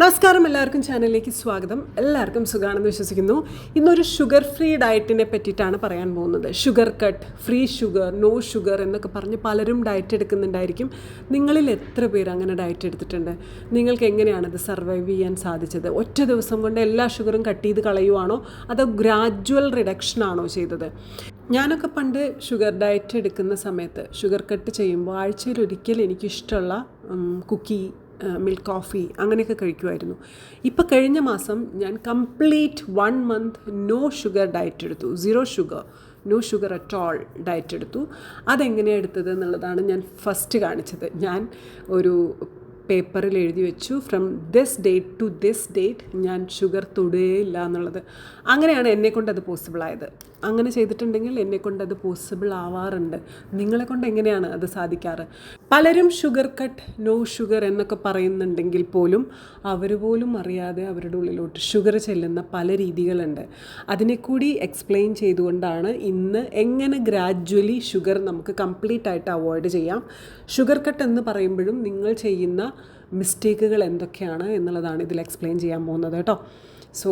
നമസ്കാരം എല്ലാവർക്കും ചാനലിലേക്ക് സ്വാഗതം. എല്ലാവർക്കും സുഖമാണെന്ന് വിശ്വസിക്കുന്നു. ഇന്നൊരു ഷുഗർ ഫ്രീ ഡയറ്റിനെ പറ്റിയിട്ടാണ് പറയാൻ പോകുന്നത്. Sugar cut free sugar no sugar എന്നൊക്കെ പറഞ്ഞ് പലരും ഡയറ്റ് എടുക്കുന്നുണ്ടായിരിക്കും. നിങ്ങളിൽ എത്ര പേർ അങ്ങനെ ഡയറ്റ് എടുത്തിട്ടുണ്ട്? നിങ്ങൾക്ക് എങ്ങനെയാണത് സർവൈവ് ചെയ്യാൻ സാധിച്ചത്? ഒറ്റ ദിവസം കൊണ്ട് എല്ലാ ഷുഗറും കട്ട് ചെയ്ത് കളയുവാണോ? അതോ ഗ്രാജുവൽ റിഡക്ഷൻ ആണോ ചെയ്തത്? ഞാനൊക്കെ പണ്ട് ഷുഗർ ഡയറ്റ് എടുക്കുന്ന സമയത്ത് ഷുഗർ കട്ട് ചെയ്യുമ്പോൾ ആഴ്ചയിൽ ഒരിക്കൽ എനിക്കിഷ്ടമുള്ള കുക്കി മിൽക്ക് കോഫി അങ്ങനെയൊക്കെ കഴിക്കുമായിരുന്നു ഇപ്പോൾ കഴിഞ്ഞ മാസം ഞാൻ complete one month no sugar diet എടുത്തു. Zero sugar no sugar at all diet എടുത്തു. അതെങ്ങനെയാണ് എടുത്തത് എന്നുള്ളതാണ് ഞാൻ ഫസ്റ്റ് കാണിച്ചത്. ഞാൻ ഒരു പേപ്പറിൽ എഴുതി വെച്ചു. From this date to this date ഞാൻ ഷുഗർ തൊടുകയില്ല എന്നുള്ളത്. അങ്ങനെയാണ് എന്നെക്കൊണ്ട് അത് പോസിബിളായത് അങ്ങനെ ചെയ്തിട്ടുണ്ടെങ്കിൽ എന്നെക്കൊണ്ട് അത് പോസിബിൾ ആവാറുണ്ട്. നിങ്ങളെ കൊണ്ട് എങ്ങനെയാണ് അത് സാധിക്കാറ്? പലരും ഷുഗർ കട്ട് നോ ഷുഗർ എന്നൊക്കെ പറയുന്നുണ്ടെങ്കിൽ പോലും അവർ പോലും അറിയാതെ അവരുടെ ഉള്ളിലോട്ട് ഷുഗർ ചെല്ലുന്ന പല രീതികളുണ്ട്. അതിനെ കൂടി എക്സ്പ്ലെയിൻ ചെയ്തുകൊണ്ടാണ് ഇന്ന് എങ്ങനെ ഗ്രാജ്വലി ഷുഗർ നമുക്ക് കംപ്ലീറ്റ് ആയിട്ട് അവോയ്ഡ് ചെയ്യാം. ഷുഗർ കട്ട് എന്ന് പറയുമ്പോഴും നിങ്ങൾ ചെയ്യുന്ന മിസ്റ്റേക്കുകൾ എന്തൊക്കെയാണ് എന്നുള്ളതാണ് ഇതിൽ എക്സ്പ്ലെയിൻ ചെയ്യാൻ പോകുന്നത് കേട്ടോ. സോ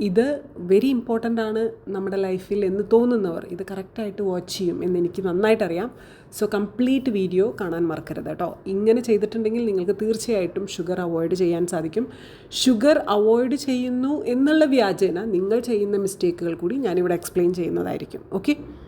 ഇത് വെരി ഇമ്പോർട്ടന്റ് ആണ് നമ്മുടെ ലൈഫിൽ എന്ന് തോന്നുന്നവർ. ഇത് കറക്റ്റായിട്ട് വാച്ച് ചെയ്യും എന്ന് എനിക്ക് നന്നായിട്ടറിയാം. സോ കംപ്ലീറ്റ് വീഡിയോ കാണാൻ മറക്കരുത് കേട്ടോ. ഇങ്ങനെ ചെയ്തിട്ടുണ്ടെങ്കിൽ നിങ്ങൾക്ക് തീർച്ചയായിട്ടും ഷുഗർ അവോയ്ഡ് ചെയ്യാൻ സാധിക്കും. ഷുഗർ അവോയ്ഡ് ചെയ്യുന്നു എന്നുള്ള വ്യാജേന നിങ്ങൾ ചെയ്യുന്ന മിസ്റ്റേക്കുകൾ കൂടി ഞാനിവിടെ എക്സ്പ്ലെയിൻ ചെയ്യുന്നതായിരിക്കും. ഓക്കെ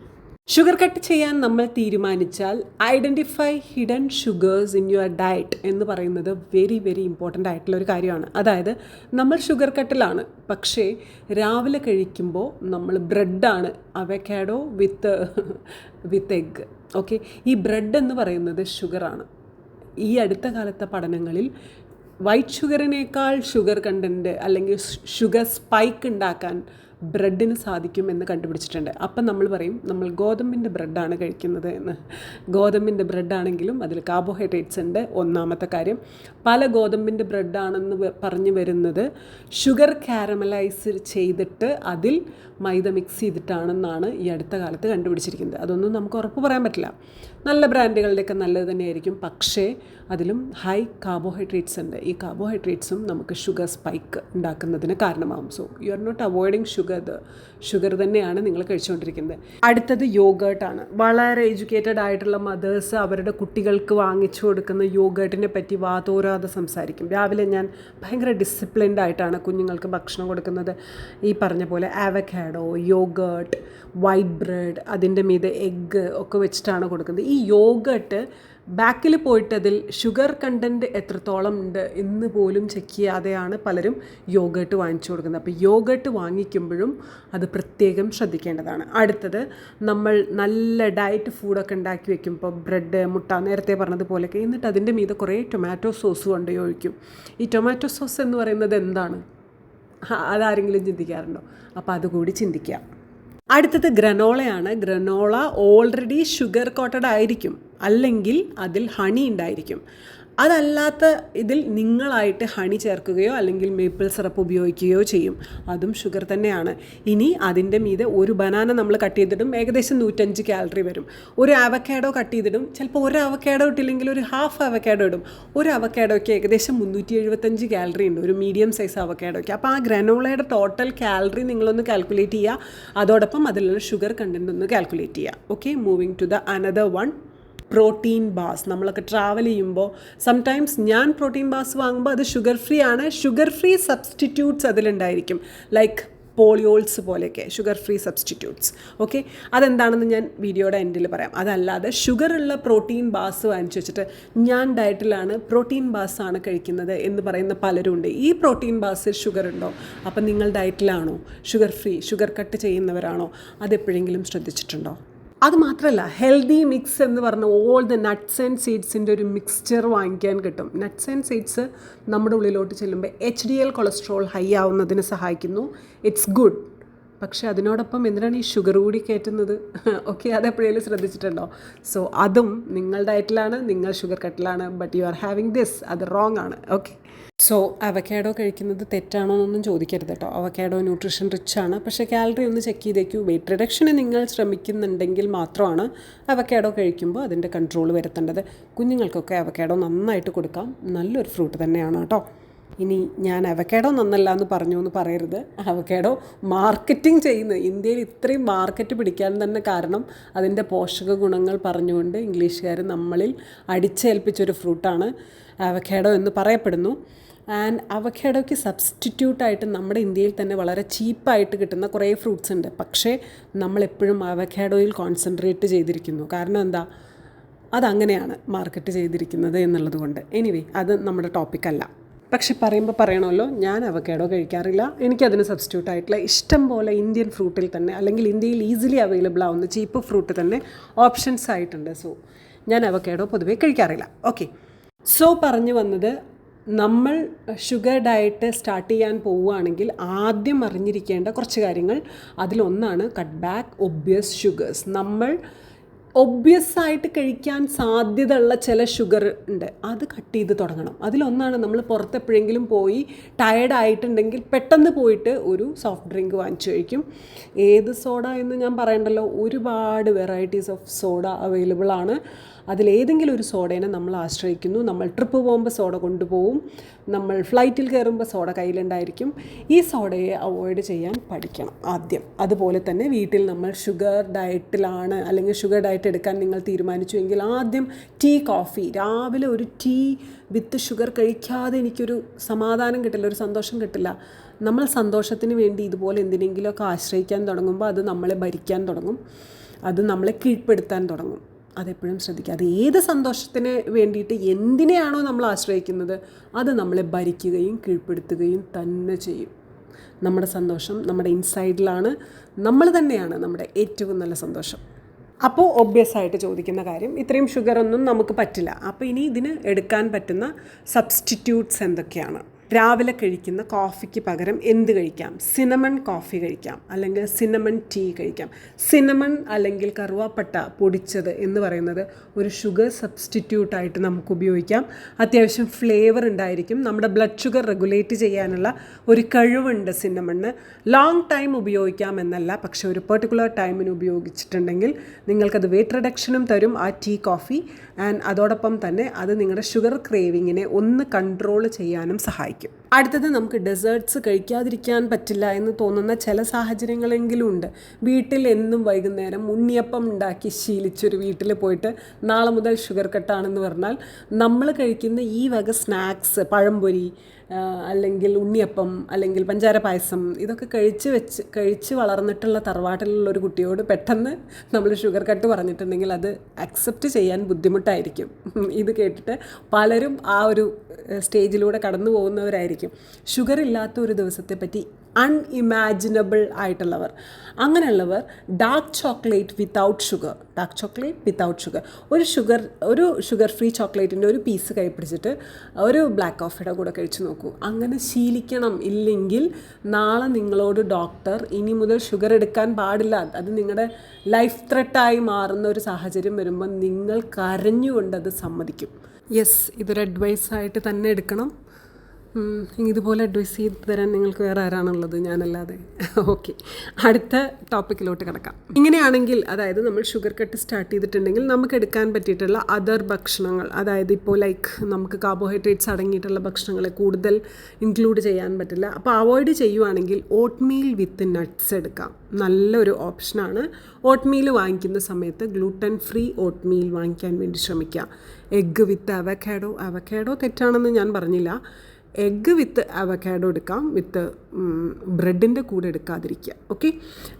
ഷുഗർ കട്ട് ചെയ്യാൻ നമ്മൾ തീരുമാനിച്ചാൽ identify hidden sugars in your diet എന്ന് പറയുന്നത് വെരി വെരി ഇമ്പോർട്ടന്റ് ആയിട്ടുള്ള ഒരു കാര്യമാണ്. അതായത് നമ്മൾ ഷുഗർ കട്ടിലാണ് പക്ഷേ രാവിലെ കഴിക്കുമ്പോൾ നമ്മൾ ബ്രെഡാണ് avocado with with egg okay ഈ ബ്രെഡ് എന്ന് പറയുന്നത് ഷുഗറാണ് ഈ അടുത്ത കാലത്തെ പഠനങ്ങളിൽ വൈറ്റ് ഷുഗറിനേക്കാൾ ഷുഗർ കണ്ടന്റ് അല്ലെങ്കിൽ ഷുഗർ സ്പൈക്ക് ഉണ്ടാക്കാൻ ബ്രെഡിന് സാധിക്കും എന്ന് കണ്ടുപിടിച്ചിട്ടുണ്ട്. അപ്പം നമ്മൾ പറയും നമ്മൾ ഗോതമ്പിന്റെ ബ്രെഡാണ് കഴിക്കുന്നത് എന്ന്. ഗോതമ്പിന്റെ ബ്രെഡാണെങ്കിലും അതിൽ കാർബോഹൈഡ്രേറ്റ്സ് ഉണ്ട്. ഒന്നാമത്തെ കാര്യം പല ഗോതമ്പിന്റെ ബ്രെഡാണെന്ന് പറഞ്ഞു വരുന്നത് ഷുഗർ കാരമലൈസ് ചെയ്തിട്ട് അതിൽ മൈദ മിക്സ് ചെയ്തിട്ടാണെന്നാണ് ഈ അടുത്ത കാലത്ത് കണ്ടുപിടിച്ചിരിക്കുന്നത്. അതൊന്നും നമുക്ക് ഉറപ്പ് പറയാൻ പറ്റില്ല. നല്ല ബ്രാൻഡുകളുടെയൊക്കെ നല്ലത് തന്നെയായിരിക്കും. പക്ഷേ അതിലും ഹൈ കാർബോഹൈഡ്രേറ്റ്സ് ഉണ്ട്. ഈ കാർബോഹൈഡ്രേറ്റ്സും നമുക്ക് ഷുഗർ സ്പൈക്ക് ഉണ്ടാക്കുന്നതിന് കാരണമാകും so you are not avoiding sugar. Sugar തന്നെയാണ് നിങ്ങൾ കഴിച്ചുകൊണ്ടിരിക്കുന്നത്. അടുത്തത് യോഗേർട്ടാണ് വളരെ എഡ്യൂക്കേറ്റഡ് ആയിട്ടുള്ള മദേഴ്സ് അവരുടെ കുട്ടികൾക്ക് വാങ്ങിച്ചു കൊടുക്കുന്ന യോഗേർട്ടിനെ പറ്റി വാതോരാതെ സംസാരിക്കും. രാവിലെ ഞാൻ ഭയങ്കര ഡിസിപ്ലിൻഡ് ആയിട്ടാണ് കുഞ്ഞുങ്ങൾക്ക് ഭക്ഷണം കൊടുക്കുന്നത്. ഈ പറഞ്ഞ പോലെ ആവക്കാഡോ യോഗേർട്ട് വൈറ്റ് ബ്രെഡ് അതിന്റെ മീതെ എഗ്ഗ് ഒക്കെ വെച്ചിട്ടാണ് കൊടുക്കുന്നത്. ഈ യോഗേർട്ട് ബാക്കിൽ പോയിട്ടതിൽ ഷുഗർ കണ്ടന്റ് എത്രത്തോളം ഉണ്ട് എന്ന് പോലും ചെക്ക് ചെയ്യാതെയാണ് പലരും യോഗട്ട് വാങ്ങിച്ചു കൊടുക്കുന്നത്. അപ്പോൾ യോഗട്ട് വാങ്ങിക്കുമ്പോഴും അത് പ്രത്യേകം ശ്രദ്ധിക്കേണ്ടതാണ്. അടുത്തത് നമ്മൾ നല്ല ഡയറ്റ് ഫുഡൊക്കെ ഉണ്ടാക്കി ഇപ്പോൾ ബ്രെഡ് മുട്ട നേരത്തെ പറഞ്ഞതുപോലെയൊക്കെ എന്നിട്ട് അതിന്റെ മീതെ കുറേ ടൊമാറ്റോ സോസ് കൊണ്ട് ഒഴിക്കും. ഈ ടൊമാറ്റോ സോസ് എന്ന് പറയുന്നത് എന്താണ്? അതാരെങ്കിലും ചിന്തിക്കാറുണ്ടോ? അപ്പോൾ അതുകൂടി ചിന്തിക്കുക. അടുത്തത് ഗ്രനോളയാണ്. ഗ്രനോള ഓൾറെഡി ഷുഗർ കോട്ടഡ് ആയിരിക്കും. അല്ലെങ്കിൽ അതിൽ ഹണി ഉണ്ടായിരിക്കും. അതല്ലാത്ത ഇതിൽ നിങ്ങളായിട്ട് ഹണി ചേർക്കുകയോ അല്ലെങ്കിൽ മേപ്പിൾ സിറപ്പ് ഉപയോഗിക്കുകയോ ചെയ്യും. അതും ഷുഗർ തന്നെയാണ്. ഇനി അതിന്റെ മീതെ ഒരു ബനാന നമ്മൾ കട്ട് ചെയ്തിടും. ഏകദേശം നൂറ്റഞ്ച് കാലറി വരും. ഒരു അവക്കാഡോ കട്ട് ചെയ്തിടും. ചിലപ്പോൾ ഒരു അവക്കാഡോ ഇട്ടില്ലെങ്കിൽ ഒരു ഹാഫ് അവക്കാഡോ ഇടും. ഒരു അവക്കാഡോയ്ക്ക് ഏകദേശം മുന്നൂറ്റി എഴുപത്തഞ്ച് കാലറി ഉണ്ട്. ഒരു മീഡിയം സൈസ് അവക്കാഡോയ്ക്ക് അപ്പോൾ ആ ഗ്രനോളയുടെ ടോട്ടൽ കാലറി നിങ്ങളൊന്ന് കാൽക്കുലേറ്റ് ചെയ്യുക. അതോടൊപ്പം അതിലുള്ള ഷുഗർ കണ്ടന്റ് ഒന്ന് കാൽക്കുലേറ്റ് ചെയ്യുക. Okay moving to the another one protein bars. നമ്മളൊക്കെ ട്രാവൽ ചെയ്യുമ്പോൾ സംടൈംസ് ഞാൻ പ്രോട്ടീൻ ബാസ് വാങ്ങുമ്പോൾ അത് ഷുഗർ ഫ്രീ ആണ്. ഷുഗർ ഫ്രീ സബ്സ്റ്റിറ്റ്യൂട്ട്സ് അതിലുണ്ടായിരിക്കും. ലൈക്ക് പോളിയോൾസ് പോലെയൊക്കെ ഷുഗർ ഫ്രീ സബ്സ്റ്റിറ്റ്യൂട്ട്സ് ഓക്കെ അതെന്താണെന്ന് ഞാൻ വീഡിയോയുടെ എൻഡിൽ പറയാം. അതല്ലാതെ ഷുഗറുള്ള പ്രോട്ടീൻ ബാസ് വാങ്ങിച്ചു വെച്ചിട്ട് ഞാൻ ഡയറ്റിലാണ് പ്രോട്ടീൻ ബാസ് ആണ് കഴിക്കുന്നത് എന്ന് പറയുന്ന പലരും ഉണ്ട്. ഈ പ്രോട്ടീൻ ബാസിൽ ഷുഗർ ഉണ്ടോ? അപ്പം നിങ്ങൾ ഡയറ്റിലാണോ ഷുഗർ ഫ്രീ ഷുഗർ കട്ട് ചെയ്യുന്നവരാണോ? അതെപ്പോഴെങ്കിലും ശ്രദ്ധിച്ചിട്ടുണ്ടോ? അത് മാത്രമല്ല ഹെൽത്തി മിക്സ് എന്ന് പറഞ്ഞ ഓൾ ദ നട്ട്സ് ആൻഡ് സീഡ്സിന്റെ ഒരു മിക്സ്ചർ വാങ്ങിക്കാൻ കിട്ടും. നട്ട്സ് ആൻഡ് സീഡ്സ് നമ്മുടെ ഉള്ളിലോട്ട് ചെല്ലുമ്പോൾ H D L cholesterol high ആവുന്നതിന് സഹായിക്കുന്നു. ഇറ്റ്സ് ഗുഡ് പക്ഷേ അതിനോടൊപ്പം എന്തിനാണ് ഈ ഷുഗർ കൂടി കയറ്റുന്നത്? ഓക്കെ അതെപ്പോഴേലും ശ്രദ്ധിച്ചിട്ടുണ്ടോ? സോ അതും നിങ്ങൾ ഡയറ്റിലാണ് നിങ്ങൾ sugar കട്ടിലാണ് but you are having this അത് റോങ് ആണ്. ഓക്കെ സോ അവക്കാഡോ കഴിക്കുന്നത് തെറ്റാണോ എന്നൊന്നും ചോദിക്കരുത് കേട്ടോ. അവക്കാഡോ ന്യൂട്രീഷൻ റിച്ച് ആണ്. പക്ഷേ കാലറി ഒന്ന് ചെക്ക് ചെയ്തേക്കൂ. വെയിറ്റ് റിഡക്ഷന് നിങ്ങൾ ശ്രമിക്കുന്നുണ്ടെങ്കിൽ മാത്രമാണ് അവക്കാഡോ കഴിക്കുമ്പോൾ അതിന്റെ കൺട്രോൾ വരുത്തേണ്ടത്. കുഞ്ഞുങ്ങൾക്കൊക്കെ അവക്കാഡോ നന്നായിട്ട് കൊടുക്കാം. നല്ലൊരു ഫ്രൂട്ട് തന്നെയാണ് കേട്ടോ. ഇനി ഞാൻ അവക്കേഡോ നന്നല്ല എന്ന് പറഞ്ഞു എന്ന് പറയരുത്. അവക്കേഡോ മാർക്കറ്റിംഗ് ചെയ്യുന്ന. ഇന്ത്യയിൽ ഇത്രയും മാർക്കറ്റ് പിടിക്കാൻ തന്നെ കാരണം അതിന്റെ പോഷക ഗുണങ്ങൾ പറഞ്ഞുകൊണ്ട് ഇംഗ്ലീഷുകാർ നമ്മളിൽ അടിച്ചേൽപ്പിച്ചൊരു ഫ്രൂട്ടാണ് അവക്കേഡോ എന്ന് പറയപ്പെടുന്നു. ആൻഡ് അവക്കേഡോയ്ക്ക് സബ്സ്റ്റിറ്റ്യൂട്ടായിട്ട് നമ്മുടെ ഇന്ത്യയിൽ തന്നെ വളരെ ചീപ്പായിട്ട് കിട്ടുന്ന കുറേ ഫ്രൂട്ട്സ് ഉണ്ട്. പക്ഷേ നമ്മളെപ്പോഴും അവക്കേഡോയിൽ കോൺസെൻട്രേറ്റ് ചെയ്തിരിക്കുന്നു. കാരണം എന്താ? അതങ്ങനെയാണ് മാർക്കറ്റ് ചെയ്തിരിക്കുന്നത് എന്നുള്ളത് കൊണ്ട്. എനിവേ അത് നമ്മുടെ ടോപ്പിക്കല്ല പക്ഷെ പറയുമ്പോൾ പറയണമല്ലോ ഞാൻ അവക്കേഡോ കഴിക്കാറില്ല. എനിക്കതിന് സബ്സ്റ്റിറ്റ്യൂട്ട് ആയിട്ടുള്ള ഇഷ്ടം പോലെ ഇന്ത്യൻ ഫ്രൂട്ടിൽ തന്നെ അല്ലെങ്കിൽ ഇന്ത്യയിൽ ഈസിലി അവൈലബിൾ ആവുന്ന ചീപ്പ് ഫ്രൂട്ട് തന്നെ ഓപ്ഷൻസ് ആയിട്ടുണ്ട്. സോ ഞാൻ അവക്കേഡോ പൊതുവേ കഴിക്കാറില്ല. ഓക്കെ സോ പറഞ്ഞു വന്നത് നമ്മൾ ഷുഗർ ഡയറ്റ് സ്റ്റാർട്ട് ചെയ്യാൻ പോവുകയാണെങ്കിൽ ആദ്യം അറിഞ്ഞിരിക്കേണ്ട കുറച്ച് കാര്യങ്ങൾ അതിലൊന്നാണ് കട്ട് ബാക്ക് ഒബ്വിയസ് ഷുഗേഴ്സ് നമ്മൾ ഒബ്വിയസ് ആയിട്ട് കഴിക്കാൻ സാധ്യതയുള്ള ചില ഷുഗർ ഉണ്ട്. അത് കട്ട് ചെയ്ത് തുടങ്ങണം. അതിലൊന്നാണ് നമ്മൾ പുറത്തെപ്പോഴെങ്കിലും പോയി ടയർഡ് ആയിട്ടുണ്ടെങ്കിൽ പെട്ടെന്ന് പോയിട്ട് ഒരു സോഫ്റ്റ് ഡ്രിങ്ക് വാങ്ങിച്ചു കഴിക്കും. ഏത് സോഡ എന്ന് ഞാൻ പറയണ്ടല്ലോ? ഒരുപാട് വെറൈറ്റീസ് ഓഫ് സോഡ അവൈലബിൾ ആണ്. അതിലേതെങ്കിലും ഒരു സോഡേനെ നമ്മൾ ആശ്രയിക്കുന്നു. നമ്മൾ ട്രിപ്പ് പോകുമ്പോൾ സോഡ കൊണ്ടുപോകും. നമ്മൾ ഫ്ലൈറ്റിൽ കയറുമ്പോൾ സോഡ കയ്യിലുണ്ടായിരിക്കും. ഈ സോഡയെ അവോയ്ഡ് ചെയ്യാൻ പഠിക്കണം ആദ്യം. അതുപോലെ തന്നെ വീട്ടിൽ നമ്മൾ ഷുഗർ ഡയറ്റിലാണ് അല്ലെങ്കിൽ ഷുഗർ ഡയറ്റ് എടുക്കാൻ നിങ്ങൾ തീരുമാനിച്ചുവെങ്കിൽ ആദ്യം ടീ കോഫി. രാവിലെ ഒരു ടീ വിത്ത് ഷുഗർ കഴിക്കാതെ എനിക്കൊരു സമാധാനം കിട്ടില്ല ഒരു സന്തോഷം കിട്ടില്ല. നമ്മൾ സന്തോഷത്തിന് വേണ്ടി ഇതുപോലെ എന്തിനെങ്കിലുമൊക്കെ ആശ്രയിക്കാൻ തുടങ്ങുമ്പോൾ അത് നമ്മളെ ഭരിക്കാൻ തുടങ്ങും. അത് നമ്മളെ കീഴ്പ്പെടുത്താൻ തുടങ്ങും. അതെപ്പോഴും ശ്രദ്ധിക്കുക. അത് ഏത് സന്തോഷത്തിന് വേണ്ടിയിട്ട് എന്തിനെയാണോ നമ്മൾ ആശ്രയിക്കുന്നത് അത് നമ്മളെ ഭരിക്കുകയും കീഴ്പ്പെടുത്തുകയും തന്നെ ചെയ്യും. നമ്മുടെ സന്തോഷം നമ്മുടെ ഇൻസൈഡിലാണ്. നമ്മൾ തന്നെയാണ് നമ്മുടെ ഏറ്റവും നല്ല സന്തോഷം. അപ്പോൾ ഒബ്വിയസ് ആയിട്ട് ചോദിക്കുന്ന കാര്യം ഇത്രയും ഷുഗർ ഒന്നും നമുക്ക് പറ്റില്ല. അപ്പോൾ ഇനി ഇതിന് എടുക്കാൻ പറ്റുന്ന സബ്സ്റ്റിറ്റ്യൂട്ട്സ് എന്തൊക്കെയാണ്? രാവിലെ കഴിക്കുന്ന കോഫിക്ക് പകരം എന്ത് കഴിക്കാം? സിനമൺ കോഫി കഴിക്കാം. അല്ലെങ്കിൽ സിനമൺ ടീ കഴിക്കാം. സിനമൺ അല്ലെങ്കിൽ കറുവാപ്പട്ട പൊടിച്ചത് എന്ന് പറയുന്നത് ഒരു ഷുഗർ സബ്സ്റ്റിറ്റ്യൂട്ടായിട്ട് നമുക്ക് ഉപയോഗിക്കാം. അത്യാവശ്യം ഫ്ലേവർ ഉണ്ടായിരിക്കും. നമ്മുടെ ബ്ലഡ് ഷുഗർ റെഗുലേറ്റ് ചെയ്യാനുള്ള ഒരു കഴിവുണ്ട് സിനമണ്ണ് ലോങ് ടൈം ഉപയോഗിക്കാം എന്നല്ല. പക്ഷേ ഒരു പെർട്ടിക്കുലർ ടൈമിന് ഉപയോഗിച്ചിട്ടുണ്ടെങ്കിൽ നിങ്ങൾക്കത് വെയിറ്റ് റിഡക്ഷനും തരും. ആ ടീ കോഫി ആൻഡ് അതോടൊപ്പം തന്നെ അത് നിങ്ങളുടെ ഷുഗർ ക്രേവിങ്ങിനെ ഒന്ന് കൺട്രോൾ ചെയ്യാനും സഹായിക്കും. അടുത്തത് നമുക്ക് ഡെസേർട്ട്സ് കഴിക്കാതിരിക്കാൻ പറ്റില്ല എന്ന് തോന്നുന്ന ചില സാഹചര്യങ്ങളെങ്കിലും ഉണ്ട്. വീട്ടിൽ എന്നും വൈകുന്നേരം ഉണ്ണിയപ്പം ഉണ്ടാക്കി ശീലിച്ചൊരു വീട്ടിൽ പോയിട്ട് നാളെ മുതൽ ഷുഗർ കട്ടാണെന്ന് പറഞ്ഞാൽ നമ്മൾ കഴിക്കുന്ന ഈ വക സ്നാക്സ് പഴംപൊരി അല്ലെങ്കിൽ ഉണ്ണിയപ്പം അല്ലെങ്കിൽ പഞ്ചാര പായസം ഇതൊക്കെ കഴിച്ച് വെച്ച് കഴിച്ച് വളർന്നിട്ടുള്ള തറവാട്ടിലുള്ള ഒരു കുട്ടിയോട് പെട്ടെന്ന് നമ്മൾ ഷുഗർ കട്ട് പറഞ്ഞിട്ടുണ്ടെങ്കിൽ അത് അക്സെപ്റ്റ് ചെയ്യാൻ ബുദ്ധിമുട്ടായിരിക്കും. ഇത് കേട്ടിട്ട് പലരും ആ ഒരു സ്റ്റേജിലൂടെ കടന്നു പോകുന്നവരായിരിക്കും ഷുഗർ ഇല്ലാത്ത ഒരു ദിവസത്തെ പറ്റി അൺഇമാജിനബിൾ ആയിട്ടുള്ളവർ. അങ്ങനെയുള്ളവർ dark chocolate without sugar dark chocolate without sugar ഒരു ഷുഗർ ഒരു ഷുഗർ ഫ്രീ ചോക്ലേറ്റിന്റെ ഒരു പീസ് കൈ പിടിച്ചിട്ട് ഒരു ബ്ലാക്ക് കോഫിയുടെ കൂടെ കഴിച്ചു നോക്കൂ. അങ്ങനെ ശീലിക്കണം. ഇല്ലെങ്കിൽ നാളെ നിങ്ങളോട് ഡോക്ടർ ഇനി മുതൽ ഷുഗർ എടുക്കാൻ പാടില്ല. അത് നിങ്ങളുടെ ലൈഫ് ത്രെട്ടായി മാറുന്ന ഒരു സാഹചര്യം വരുമ്പോൾ നിങ്ങൾ കരഞ്ഞുകൊണ്ട് അത് സമ്മതിക്കും. യെസ് ഇതൊരു അഡ്വൈസായിട്ട് തന്നെ എടുക്കണം. ഇതുപോലെ അഡ്വൈസ് ചെയ്ത് തരാൻ നിങ്ങൾക്ക് വേറെ ആരാണുള്ളത്? ഞാനല്ലാതെ. ഓക്കെ അടുത്ത ടോപ്പിക്കിലോട്ട് കിടക്കാം. ഇങ്ങനെയാണെങ്കിൽ അതായത് നമ്മൾ ഷുഗർ കട്ട് സ്റ്റാർട്ട് ചെയ്തിട്ടുണ്ടെങ്കിൽ നമുക്ക് എടുക്കാൻ പറ്റിയിട്ടുള്ള അതർ ഭക്ഷണങ്ങൾ അതായത് ഇപ്പോൾ ലൈക്ക് നമുക്ക് കാർബോഹൈഡ്രേറ്റ്സ് അടങ്ങിയിട്ടുള്ള ഭക്ഷണങ്ങളെ കൂടുതൽ ഇൻക്ലൂഡ് ചെയ്യാൻ പറ്റില്ല. അപ്പോൾ അവോയ്ഡ് ചെയ്യുവാണെങ്കിൽ ഓട്ട്മീൽ വിത്ത് നട്ട്സ് എടുക്കാം. നല്ലൊരു ഓപ്ഷനാണ് ഓട്ട്മീൽ വാങ്ങിക്കുന്ന സമയത്ത് ഗ്ലൂട്ടൻ ഫ്രീ ഓട്ട്മീൽ വാങ്ങിക്കാൻ വേണ്ടി ശ്രമിക്കുക എഗ്ഗ് വിത്ത് അവക്കാഡോ അവക്കാഡോ തെറ്റാണെന്ന് ഞാൻ പറഞ്ഞില്ല. എഗ്ഗ് വിത്ത് അവക്കാഡോ എടുക്കാം. വിത്ത് ബ്രെഡിന്റെ കൂടെ എടുക്കാതിരിക്കുക. ഓക്കെ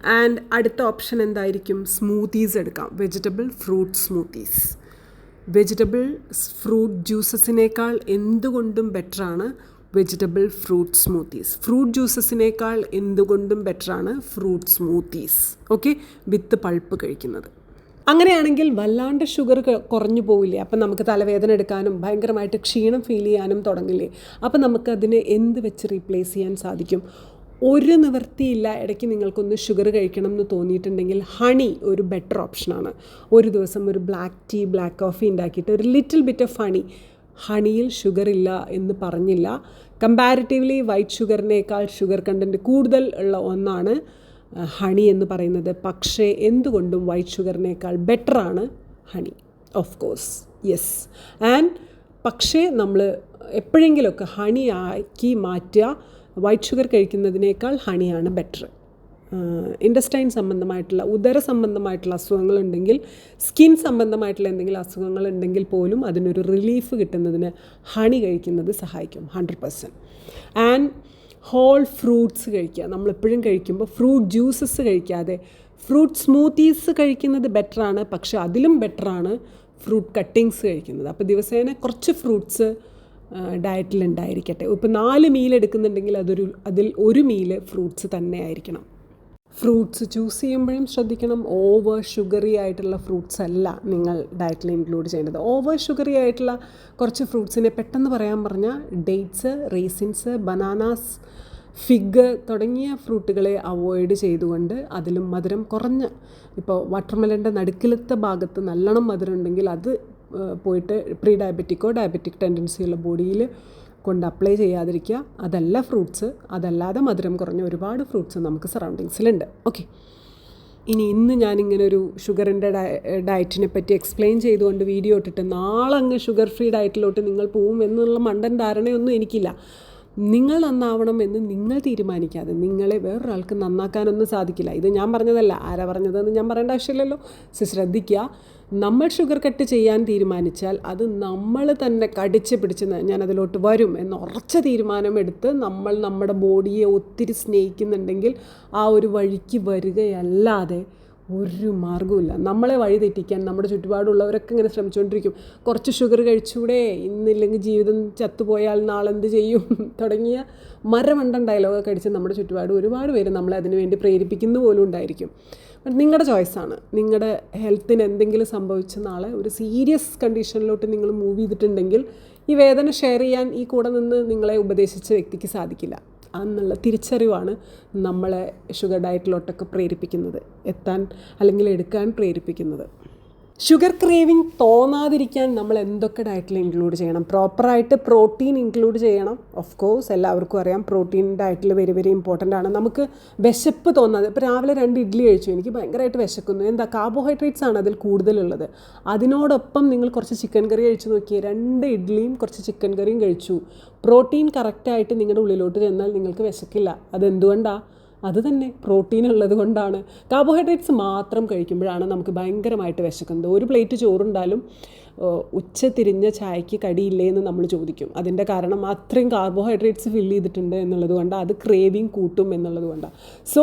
ആൻഡ് അടുത്ത ഓപ്ഷൻ എന്തായിരിക്കും? സ്മൂത്തീസ് എടുക്കാം. Vegetable fruit smoothies vegetable fruit ജ്യൂസസിനേക്കാൾ എന്തുകൊണ്ടും ബെറ്ററാണ് വെജിറ്റബിൾ ഫ്രൂട്ട് സ്മൂത്തീസ് ഫ്രൂട്ട് ജ്യൂസസിനേക്കാൾ എന്തുകൊണ്ടും ബെറ്ററാണ് fruit smoothies okay with pulp കഴിക്കുന്നത്. അങ്ങനെയാണെങ്കിൽ വല്ലാണ്ട് ഷുഗർ കുറഞ്ഞു പോവില്ലേ? അപ്പം നമുക്ക് തലവേദന എടുക്കാനും ഭയങ്കരമായിട്ട് ക്ഷീണം ഫീൽ ചെയ്യാനും തുടങ്ങില്ലേ? അപ്പം നമുക്കതിനെ എന്ത് വെച്ച് റീപ്ലേസ് ചെയ്യാൻ സാധിക്കും? ഒരു നിവൃത്തിയില്ല ഇടയ്ക്ക് നിങ്ങൾക്കൊന്ന് ഷുഗർ കഴിക്കണം എന്ന് തോന്നിയിട്ടുണ്ടെങ്കിൽ ഹണി ഒരു ബെറ്റർ ഓപ്ഷനാണ് ഒരു ദിവസം ഒരു ബ്ലാക്ക് ടീ ബ്ലാക്ക് കോഫി ഉണ്ടാക്കിയിട്ട് ഒരു ലിറ്റിൽ ബിറ്റ് ഓഫ് ഹണി ഹണിയിൽ ഷുഗർ ഇല്ല എന്ന് പറഞ്ഞില്ല. കമ്പാരിറ്റീവ്ലി വൈറ്റ് ഷുഗറിനേക്കാൾ ഷുഗർ കണ്ടന്റ് കൂടുതൽ ഉള്ള ഒന്നാണ്. ഹണി എന്ന് പറയുന്നത് പക്ഷേ എന്തുകൊണ്ടും വൈറ്റ് ഷുഗറിനേക്കാൾ ബെറ്ററാണ് honey of course yes and പക്ഷേ നമ്മൾ എപ്പോഴെങ്കിലുമൊക്കെ ഹണി ആക്കി മാറ്റുക വൈറ്റ് ഷുഗർ കഴിക്കുന്നതിനേക്കാൾ ഹണിയാണ് ബെറ്റർ ഇൻഡസ്റ്റൈൻ സംബന്ധമായിട്ടുള്ള ഉദര സംബന്ധമായിട്ടുള്ള അസുഖങ്ങളുണ്ടെങ്കിൽ സ്കിൻ സംബന്ധമായിട്ടുള്ള എന്തെങ്കിലും അസുഖങ്ങളുണ്ടെങ്കിൽ പോലും അതിനൊരു റിലീഫ് കിട്ടുന്നതിന് ഹണി കഴിക്കുന്നത് സഹായിക്കും hundred percent and whole fruits കഴിക്കുക. നമ്മളെപ്പോഴും കഴിക്കുമ്പോൾ ഫ്രൂട്ട് ജ്യൂസസ് കഴിക്കാതെ. ഫ്രൂട്ട് സ്മൂത്തീസ് കഴിക്കുന്നത് ബെറ്ററാണ് പക്ഷേ അതിലും ബെറ്ററാണ് ഫ്രൂട്ട് കട്ടിങ്സ് കഴിക്കുന്നത്. അപ്പോൾ ദിവസേന കുറച്ച് ഫ്രൂട്ട്സ് ഡയറ്റിൽ ഉണ്ടായിരിക്കട്ടെ. ഇപ്പോൾ നാല് മീൽ എടുക്കുന്നുണ്ടെങ്കിൽ അതൊരു അതിൽ ഒരു മീൽ ഫ്രൂട്ട്സ് തന്നെ ആയിരിക്കണം. ഫ്രൂട്ട്സ് ചൂസ് ചെയ്യുമ്പോഴും ശ്രദ്ധിക്കണം. ഓവർ ഷുഗറി ആയിട്ടുള്ള ഫ്രൂട്ട്സ് അല്ല നിങ്ങൾ ഡയറ്റിൽ ഇൻക്ലൂഡ് ചെയ്യേണ്ടത്. ഓവർ ഷുഗറി ആയിട്ടുള്ള കുറച്ച് ഫ്രൂട്ട്സിനെ പെട്ടെന്ന് പറയാൻ പറഞ്ഞാൽ ഡേറ്റ്സ് റേസിൻസ് ബനാനാസ് ഫിഗ് തുടങ്ങിയ ഫ്രൂട്ടുകളെ അവോയ്ഡ് ചെയ്തുകൊണ്ട് അതിലും മധുരം കുറഞ്ഞ ഇപ്പോൾ വാട്ടർമെലന്റെ നടുക്കിലത്തെ ഭാഗത്ത് നല്ലോണം മധുരം ഉണ്ടെങ്കിൽ അത് പോയിട്ട് പ്രീ ഡയബറ്റിക്കോ ഡയബറ്റിക് ടെൻഡൻസിയുള്ള ബോഡിയിൽ കൊണ്ട് അപ്ലൈ ചെയ്യാതിരിക്കുക. അതല്ല ഫ്രൂട്ട്സ് അതല്ലാതെ മധുരം കുറഞ്ഞ ഒരുപാട് ഫ്രൂട്ട്സ് നമുക്ക് സറൗണ്ടിങ്സിലുണ്ട് ഓക്കെ ഇനി ഇന്ന് ഞാനിങ്ങനെ ഒരു ഷുഗറിന്റെ ഡയറ്റിനെ പറ്റി എക്സ്പ്ലെയിൻ ചെയ്തുകൊണ്ട് വീഡിയോ ഇട്ടിട്ട് നാളെ അങ്ങ് ഷുഗർ ഫ്രീ ഡയറ്റിലോട്ട് നിങ്ങൾ പോകും എന്നുള്ള മണ്ടൻ ധാരണയൊന്നും എനിക്കില്ല. നിങ്ങൾ നന്നാവണം എന്ന് നിങ്ങൾ തീരുമാനിക്കാതെ നിങ്ങളെ വേറൊരാൾക്ക് നന്നാക്കാനൊന്നും സാധിക്കില്ല. ഇത് ഞാൻ പറഞ്ഞതല്ല. ആരാ പറഞ്ഞതെന്ന് ഞാൻ പറയേണ്ട ആവശ്യമില്ലല്ലോ. ശ്രദ്ധിക്കുക. നമ്മൾ ഷുഗർ കട്ട് ചെയ്യാൻ തീരുമാനിച്ചാൽ അത് നമ്മൾ തന്നെ കടിച്ച് പിടിച്ച് ഞാൻ അതിലോട്ട് വരും എന്ന് ഉറച്ച തീരുമാനമെടുത്ത് നമ്മൾ നമ്മുടെ ബോഡിയെ ഒത്തിരി സ്നേഹിക്കുന്നുണ്ടെങ്കിൽ ആ ഒരു വഴിക്ക് വരികയല്ലാതെ ഒരു മാർഗവുമില്ല. നമ്മളെ വഴി തെറ്റിക്കാൻ നമ്മുടെ ചുറ്റുപാടുള്ളവരൊക്കെ ഇങ്ങനെ ശ്രമിച്ചുകൊണ്ടിരിക്കും കുറച്ച് ഷുഗർ കഴിച്ചൂടെ ഇന്നില്ലെങ്കിൽ ജീവിതം ചത്തുപോയാൽ നാളെന്ത് ചെയ്യും? തുടങ്ങിയ മരമണ്ടൻ ഡയലോഗൊക്കെ അടിച്ച് നമ്മുടെ ചുറ്റുപാട് ഒരുപാട് പേര് നമ്മളെ അതിന് വേണ്ടി പ്രേരിപ്പിക്കുന്ന പോലും ഉണ്ടായിരിക്കും. ബട്ട് നിങ്ങളുടെ ചോയ്സാണ് നിങ്ങളുടെ ഹെൽത്തിന് എന്തെങ്കിലും സംഭവിച്ച നാളെ ഒരു സീരിയസ് കണ്ടീഷനിലോട്ട് നിങ്ങൾ മൂവ് ചെയ്തിട്ടുണ്ടെങ്കിൽ ഈ വേദന ഷെയർ ചെയ്യാൻ ഈ കൂടെ നിന്ന് നിങ്ങളെ ഉപദേശിച്ച വ്യക്തിക്ക് സാധിക്കില്ല. എന്നുള്ള തിരിച്ചറിവാണ് നമ്മളെ ഷുഗർ ഡയറ്റിലോട്ടൊക്കെ പ്രേരിപ്പിക്കുന്നത്. എത്താൻ അല്ലെങ്കിൽ എടുക്കാൻ പ്രേരിപ്പിക്കുന്നത്. ഷുഗർ ക്രേവിങ് തോന്നാതിരിക്കാൻ നമ്മൾ എന്തൊക്കെ ഡയറ്റിൽ ഇൻക്ലൂഡ് ചെയ്യണം? പ്രോപ്പറായിട്ട് പ്രോട്ടീൻ ഇൻക്ലൂഡ് ചെയ്യണം. ഓഫ് കോഴ്സ് എല്ലാവർക്കും അറിയാം പ്രോട്ടീൻ ഡയറ്റിൽ വെരി വെരി ഇമ്പോർട്ടന്റ് ആണ്. നമുക്ക് വിശപ്പ് തോന്നാതെ ഇപ്പോൾ രാവിലെ രണ്ട് ഇഡ്ഡലി കഴിച്ചു. എനിക്ക് ഭയങ്കരമായിട്ട് വിശക്കുന്നു. എന്താ കാർബോഹൈഡ്രേറ്റ്സ് ആണ് അതിൽ കൂടുതലുള്ളത്. അതിനോടൊപ്പം നിങ്ങൾ കുറച്ച് ചിക്കൻ കറി കഴിച്ചു നോക്കിയേ. രണ്ട് ഇഡ്ഡലിയും കുറച്ച് ചിക്കൻ കറിയും കഴിച്ചു. പ്രോട്ടീൻ കറക്റ്റായിട്ട് നിങ്ങളുടെ ഉള്ളിലോട്ട് ചെന്നാൽ നിങ്ങൾക്ക് വിശക്കില്ല. അതെന്തുകൊണ്ടാണ് അത് തന്നെ പ്രോട്ടീൻ ഉള്ളത് കൊണ്ടാണ്. കാർബോഹൈഡ്രേറ്റ്സ് മാത്രം കഴിക്കുമ്പോഴാണ് നമുക്ക് ഭയങ്കരമായിട്ട് വിശക്കുന്നത്. ഒരു പ്ലേറ്റ് ചോറുണ്ടാലും ഉച്ച തിരിഞ്ഞ ചായക്ക് കടിയില്ലേ എന്ന് നമ്മൾ ചോദിക്കും. അതിന്റെ കാരണം അത്രയും കാർബോഹൈഡ്രേറ്റ്സ് ഫില്ല് ചെയ്തിട്ടുണ്ട് എന്നുള്ളത് കൊണ്ട് അത് ക്രേവിങ് കൂട്ടും എന്നുള്ളത് കൊണ്ടാണ് സോ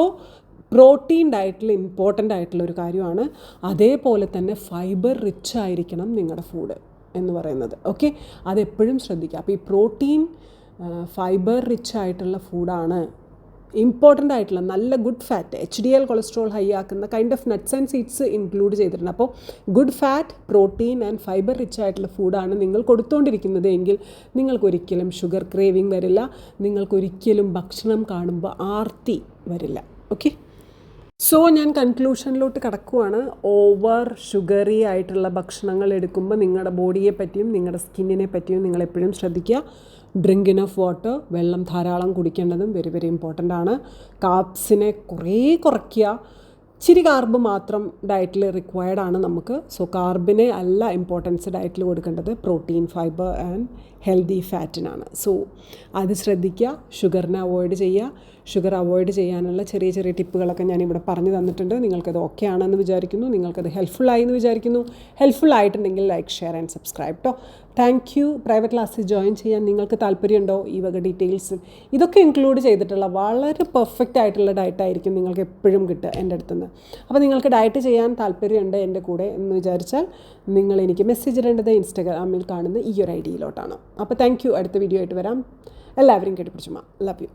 പ്രോട്ടീൻ ഡയറ്റിൽ ഇമ്പോർട്ടന്റ് ആയിട്ടുള്ള ഒരു കാര്യമാണ് അതേപോലെ തന്നെ ഫൈബർ റിച്ച് ആയിരിക്കണം നിങ്ങളുടെ ഫുഡ് എന്ന് പറയുന്നത്. ഓക്കെ? അതെപ്പോഴും ശ്രദ്ധിക്കുക. അപ്പോൾ ഈ പ്രോട്ടീൻ ഫൈബർ റിച്ച് ആയിട്ടുള്ള ഫുഡാണ് ഇമ്പോർട്ടന്റ് ആയിട്ടുള്ള നല്ല good fat H D L cholesterol high ആക്കുന്ന kind of nuts and seeds include ചെയ്തിട്ടുണ്ട്. അപ്പോൾ good fat protein and fibre rich ആയിട്ടുള്ള ഫുഡാണ് നിങ്ങൾ കൊടുത്തുകൊണ്ടിരിക്കുന്നത് എങ്കിൽ നിങ്ങൾക്കൊരിക്കലും ഷുഗർ ക്രേവിംഗ് വരില്ല. നിങ്ങൾക്കൊരിക്കലും ഭക്ഷണം കാണുമ്പോൾ ആർത്തി വരില്ല. ഓക്കെ സോ ഞാൻ കൺക്ലൂഷനിലോട്ട് കടക്കുവാണ്. ഓവർ ഷുഗറി ആയിട്ടുള്ള ഭക്ഷണങ്ങൾ എടുക്കുമ്പോൾ നിങ്ങളുടെ ബോഡിയെ പറ്റിയും നിങ്ങളുടെ സ്കിന്നിനെ പറ്റിയും നിങ്ങൾ എപ്പോഴും ശ്രദ്ധിക്കുക. ഡ്രിങ്ക് ഇനഫ് വാട്ടർ വെള്ളം ധാരാളം കുടിക്കേണ്ടതും വെരി വെരി ഇമ്പോർട്ടന്റ് ആണ്. കാപ്സിനെ കുറേ കുറയ്ക്കുക. ഇച്ചിരി കാർബ് മാത്രം ഡയറ്റിൽ റിക്വയർഡ് ആണ് നമുക്ക്. സോ കാർബിനെ അല്ല ഇമ്പോർട്ടൻസ് ഡയറ്റിൽ കൊടുക്കേണ്ടത് പ്രോട്ടീൻ ഫൈബർ ആൻഡ് ഹെൽത്തി ഫാറ്റിനാണ് സോ അത് ശ്രദ്ധിക്കുക ഷുഗറിനെ അവോയ്ഡ് ചെയ്യുക. ഷുഗർ അവോയ്ഡ് ചെയ്യാനുള്ള ചെറിയ ചെറിയ ടിപ്പുകളൊക്കെ ഞാൻ ഇവിടെ പറഞ്ഞു തന്നിട്ടുണ്ട്. നിങ്ങൾക്കത് ഓക്കെ ആണെന്ന് വിചാരിക്കുന്നു. നിങ്ങൾക്കത് ഹെൽപ്ഫുള്ളായി എന്ന് വിചാരിക്കുന്നു. ഹെൽപ്ഫുൾ ആയിട്ടുണ്ടെങ്കിൽ ലൈക്ക് ഷെയർ ആൻഡ് സബ്സ്ക്രൈബ് കേട്ടോ താങ്ക് യു പ്രൈവറ്റ് ക്ലാസ്സിൽ ജോയിൻ ചെയ്യാൻ നിങ്ങൾക്ക് താല്പര്യമുണ്ടോ? ഈ വക ഡീറ്റെയിൽസ് ഇതൊക്കെ ഇൻക്ലൂഡ് ചെയ്തിട്ടുള്ള വളരെ പെർഫെക്റ്റ് ആയിട്ടുള്ള ഡയറ്റായിരിക്കും നിങ്ങൾക്ക് എപ്പോഴും കിട്ടുക എന്റെ അടുത്തുനിന്ന്. അപ്പോൾ നിങ്ങൾക്ക് ഡയറ്റ് ചെയ്യാൻ താല്പര്യമുണ്ട് എന്റെ കൂടെ എന്ന് വിചാരിച്ചാൽ നിങ്ങൾ എനിക്ക് മെസ്സേജ് ഇടേണ്ടത് ഇൻസ്റ്റാഗ്രാമിൽ കാണുന്ന ഈ ഒരു ഐ ഡിയിലോട്ടാണ് അപ്പോൾ താങ്ക് യു അടുത്ത വീഡിയോ ആയിട്ട് വരാം. എല്ലാവരും കേട്ടുപിടിച്ചുമാ ലവ് യു